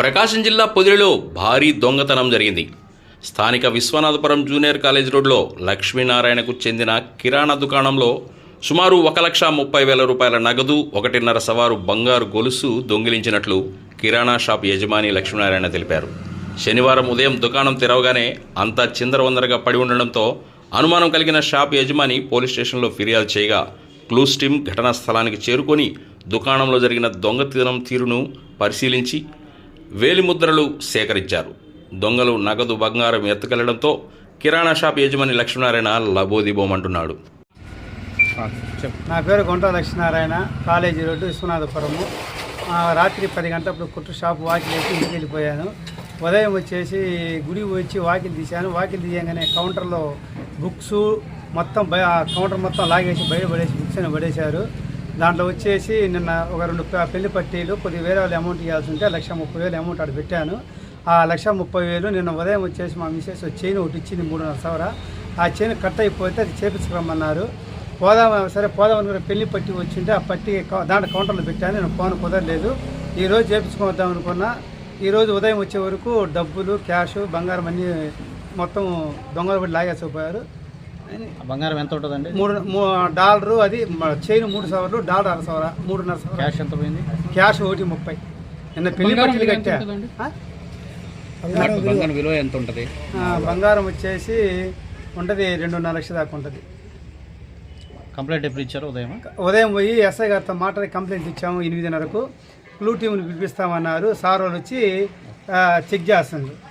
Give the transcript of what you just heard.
ప్రకాశం జిల్లా పొదిలిలో భారీ దొంగతనం జరిగింది. స్థానిక విశ్వనాథపురం జూనియర్ కాలేజ్ రోడ్లో లక్ష్మీనారాయణకు చెందిన కిరాణా దుకాణంలో సుమారు ఒక లక్ష ముప్పై వేల రూపాయల నగదు ఒకటిన్నర సవారు బంగారు గొలుసు దొంగిలించినట్లు కిరాణా షాప్ యజమాని లక్ష్మీనారాయణ తెలిపారు. శనివారం ఉదయం దుకాణం తెరవగానే అంతా చిందరవందరగా పడి ఉండడంతో అనుమానం కలిగిన షాప్ యజమాని పోలీస్ స్టేషన్లో ఫిర్యాదు చేయగా క్లూస్ టీమ్ ఘటనా స్థలానికి చేరుకొని దుకాణంలో జరిగిన దొంగతనం తీరును పరిశీలించి వేలిముద్రలు సేకరించారు. దొంగలు నగదు బంగారం ఎత్తుకెళ్ళడంతో కిరాణా షాప్ యజమాని లక్ష్మీనారాయణ లబోదిబోమంటున్నాడు. నా పేరు కొంట లక్ష్మీనారాయణ కాలేజీ రోడ్డు విశ్వనాథపురము. రాత్రి పది గంటలప్పుడు కుట్టు షాప్ వాకిల్ వేసి ఇంటికి వెళ్ళిపోయాను. ఉదయం వచ్చేసి గుడి వచ్చి వాకిల్ తీశాను. వాకిల్ తీయగానే కౌంటర్లో బుక్స్ మొత్తం కౌంటర్ మొత్తం లాగేసి బయట పడేసి బుక్స్ అని పడేశారు. దాంట్లో వచ్చేసి నిన్న ఒక రెండు పెళ్ళి పట్టీలు కొద్ది వేరే వాళ్ళు అమౌంట్ ఇవ్వాల్సి ఉంటే లక్ష ముప్పై వేలు అమౌంట్ అక్కడ పెట్టాను. ఆ లక్ష ముప్పై వేలు నిన్న ఉదయం వచ్చేసి మా మిసెస్ చైన్ ఒకటి ఇచ్చింది మూడున్నర సవర. ఆ చైన్ కట్ అయిపోతే అది చేపించుకోమన్నారు. పోదాం సరే పోదాం అనుకున్న పెళ్ళి పట్టి వచ్చింటే ఆ పట్టి దాంట్లో కౌంటర్లో పెట్టాను నేను ఫోన్ కుదరలేదు. ఈరోజు చేపించుకోవద్దాం అనుకున్నా. ఈరోజు ఉదయం వచ్చే వరకు డబ్బులు క్యాష్ బంగారం అన్నీ మొత్తం దొంగలు పడి లాగేసిపోయారు బంగారం ఎంత ఉంటుందండి? మూడు డాలరు అది మ- చైన్ మూడు సవర్లు డాలర్ అర సవర మూడున్నర సవర. క్యాష్ ఎంత పోయింది? క్యాష్ ఒకటి ముప్పై. నిన్న పెళ్ళి పట్టీలు కట్టా? బంగారం విలువ ఎంత ఉంటుంది? బంగారం వచ్చేసి ఉంటుంది రెండున్నర లక్షల దాకా ఉంటుంది. కంప్లైంట్ ఎప్పుడు ఇచ్చారు ఉదయం ఉదయం పోయి ఎస్ఐ గారితో మాట్లాడి కంప్లైంట్ ఇచ్చాము ఎనిమిదిన్నరకు. క్లూ టీంని పిలిపిస్తామన్నారు. సార్ వాళ్ళు వచ్చి చెక్ చేస్తున్నారు